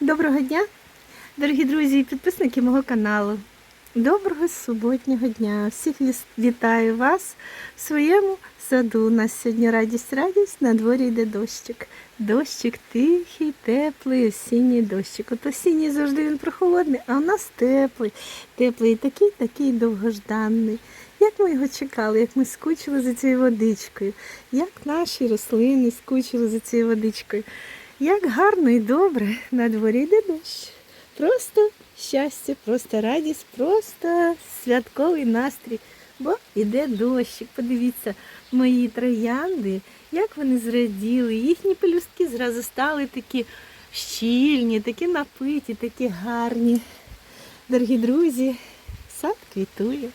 Доброго дня, дорогі друзі і підписники мого каналу. Доброго суботнього дня! Всіх вітаю вас в своєму саду. У нас сьогодні радість, радість, на дворі йде дощик. Дощик тихий, теплий, осінній дощик. От осінній завжди він прохолодний, а у нас теплий, теплий, такий, такий довгожданий. Як ми його чекали, як ми скучили за цією водичкою, як наші рослини скучили за цією водичкою. Як гарно і добре на дворі йде дощ. Просто щастя, просто радість, просто святковий настрій. Бо йде дощик. Подивіться, мої троянди, як вони зраділи. Їхні пелюстки зразу стали такі щільні, такі напиті, такі гарні. Дорогі друзі, сад квітує.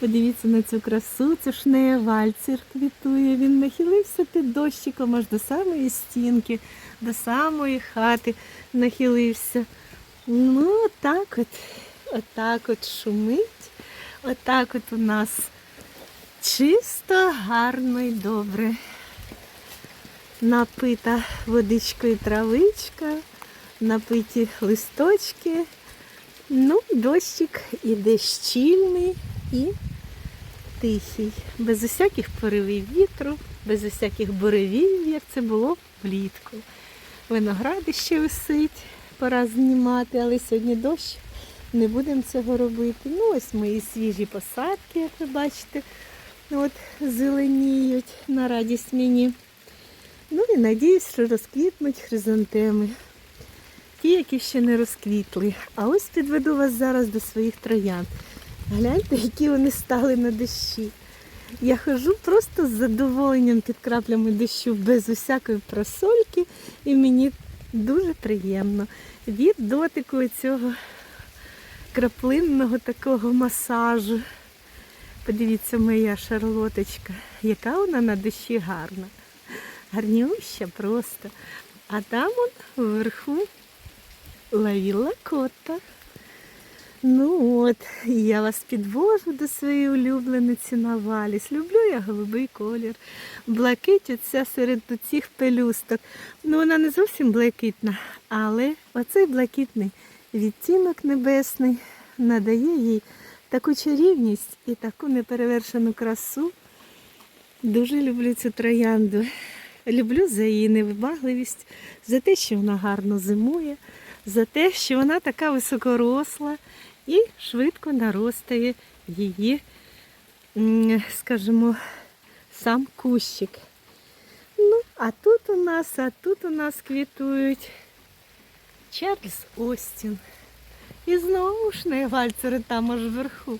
Подивіться на цю красу, це ж не вальцер квітує. Він нахилився під дощиком аж до самої стінки, до самої хати нахилився. Ну, отак от, отак от шумить, отак от у нас чисто, гарно і добре. Напита водичкою травичка, напиті листочки. Ну, дощик іде щільний і тихий, без усяких поривів вітру, без усяких буревів, як це було влітку. Виногради ще висить, пора знімати, але сьогодні дощ. Не будемо цього робити. Ну, ось мої свіжі посадки, як ви бачите, от зеленіють на радість мені. Ну і надіюсь, що розквітнуть хризантеми. Ті, які ще не розквітли. А ось підведу вас зараз до своїх троян. Гляньте, які вони стали на дощі. Я хожу просто з задоволенням під краплями дощу, без усякої просольки, і мені дуже приємно від дотику цього краплинного такого масажу. Подивіться, моя шарлоточка, яка вона на душі гарна. Гарнюща просто. А там он вверху лавіла кота. Ну от, я вас підвожу до своєї улюблениці на валіс. Люблю я голубий колір. Блакить оця серед цих пелюсток. Ну, вона не зовсім блакитна, але оцей блакитний відтінок небесний надає їй таку чарівність і таку неперевершену красу. Дуже люблю цю троянду. Люблю за її невибагливість, за те, що вона гарно зимує, за те, що вона така високоросла і швидко наростає її, скажімо, сам кущик. Ну, а тут у нас, а тут у нас квітують Чарльз Остін. І знову ж не вальцери там аж вверху.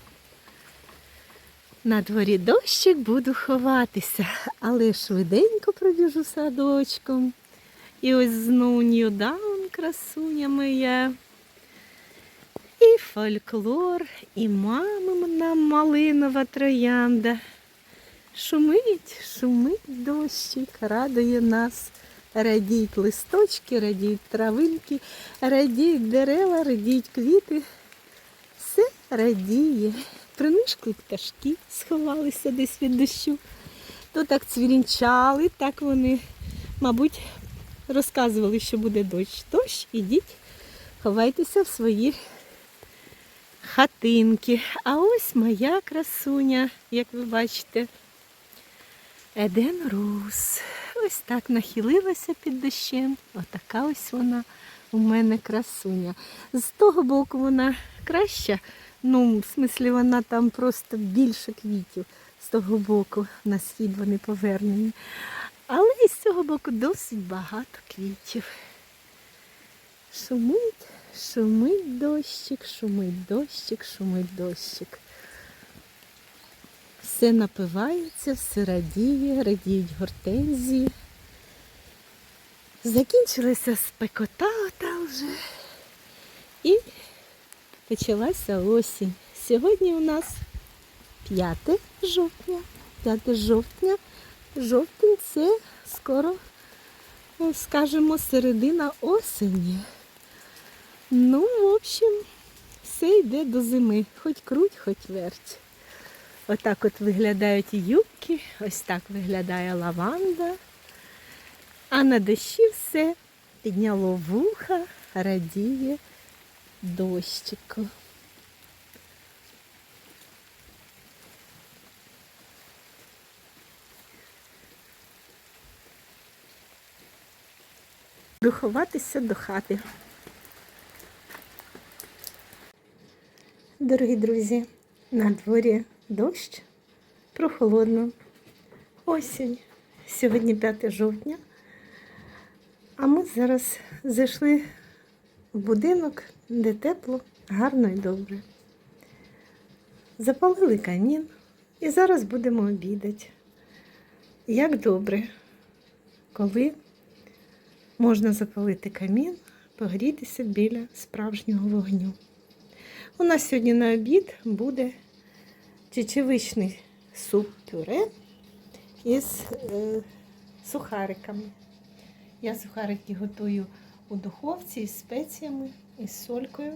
На дворі дощик буду ховатися, але швиденько пробіжу садочком. І ось знову Ньюдаун, красуня моя. І фольклор, і мамина малинова троянда. Шумить, шумить дощик, радує нас. Радіють листочки, радіють травинки, радіють дерева, радіють квіти. Все радіє. Принишкли пташки, сховалися десь від дощу. То так цвірінчали, так вони, мабуть, розказували, що буде дощ. Дощ, ідіть, ховайтеся в свої хатинки. А ось моя красуня, як ви бачите, Еден Рус. Ось так нахилилася під дощем. Отака ось вона у мене красуня. З того боку вона краща. Ну, в смислі, вона там просто більше квітів з того боку на схід вони повернені. Але і з цього боку досить багато квітів. Шумить, шумить дощик, шумить дощик, шумить дощик. Все напивається, все радіє, радіють гортензії. Закінчилася спекота ота вже. І почалася осінь. Сьогодні у нас 5 жовтня. 5 жовтня. Жовтень це скоро, ну, скажімо, середина осені. Ну, в общем, все йде до зими. Хоч круть, хоч верть. Отак от виглядають юбки, ось так виглядає лаванда. А на дощі все підняло вуха, радіє дощику. Духоватися до хати. Дорогі друзі, на дворі дощ, прохолодно, осінь. Сьогодні 5 жовтня. А ми зараз зайшли в будинок, де тепло, гарно і добре. Запалили камін і зараз будемо обідати. Як добре, коли можна запалити камін, погрітися біля справжнього вогню. У нас сьогодні на обід буде чечевичний суп-пюре із е, сухариками. Я сухарики готую у духовці із спеціями, із солькою.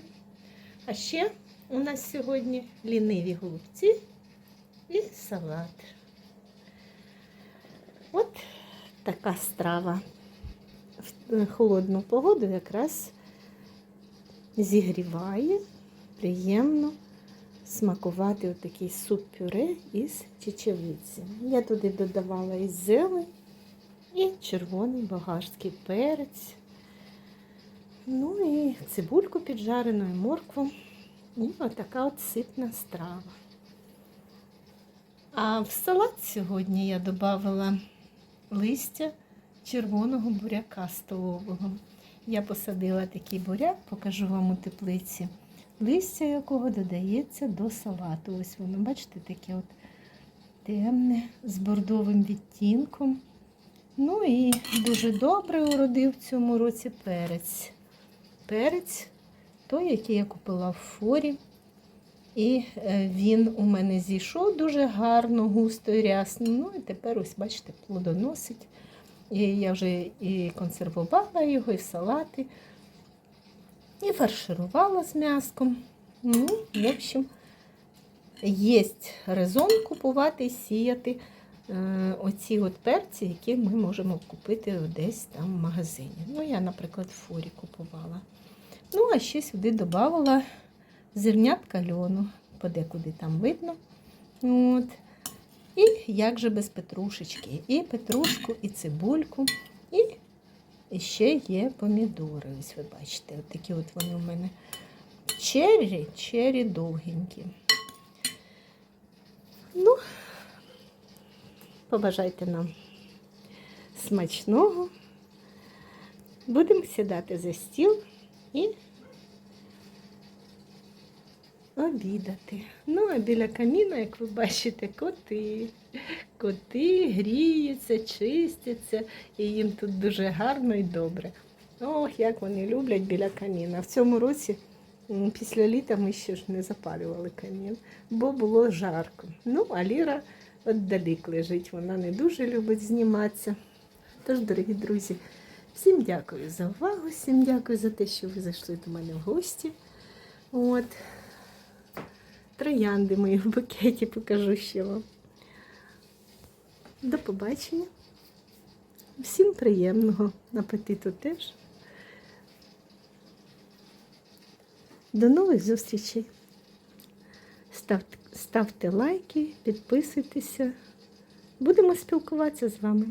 А ще у нас сьогодні ліниві голубці і салат. От така страва. В е, холодну погоду якраз зігріває, приємно смакувати отакий суп-пюре із чечевиці. Я туди додавала і зелень, і червоний багарський перець. Ну і цибульку піджарену, і моркву. І отака от ситна страва. А в салат сьогодні я додавала листя червоного буряка столового. Я посадила такий буряк, покажу вам у теплиці, листя якого додається до салату. Ось воно, бачите, таке от темне з бордовим відтінком. Ну і дуже добре уродив в цьому році перець. Перець той, який я купила в форі. І е, він у мене зійшов дуже гарно, густо і рясно. Ну і тепер, ось, бачите, плодоносить. І я вже і консервувала його, і в салати, і фарширувала з м'яском. Ну, в общем, є резон купувати і сіяти е, оці от перці, які ми можемо купити десь там в магазині. Ну, я, наприклад, в форі купувала. Ну, а ще сюди додавала зернятка льону, подекуди там видно. От. І як же без петрушечки. І петрушку, і цибульку, і ще є помідори. Ось ви бачите, от такі от вони у мене чері, чері довгенькі. Ну, побажайте нам смачного. Будемо сідати за стіл і обідати. Ну, а біля каміна, як ви бачите, коти. Коти гріються, чистяться, і їм тут дуже гарно і добре. Ох, як вони люблять біля каміна. В цьому році, після літа, ми ще ж не запалювали камін, бо було жарко. Ну, а Ліра отдалік лежить, вона не дуже любить зніматися. Тож, дорогі друзі, всім дякую за увагу, всім дякую за те, що ви зайшли до мене в гості. От. Троянди мої в букеті покажу ще вам. До побачення. Всім приємного апетиту теж. До нових зустрічей. Ставте, лайки, підписуйтеся. Будемо спілкуватися з вами.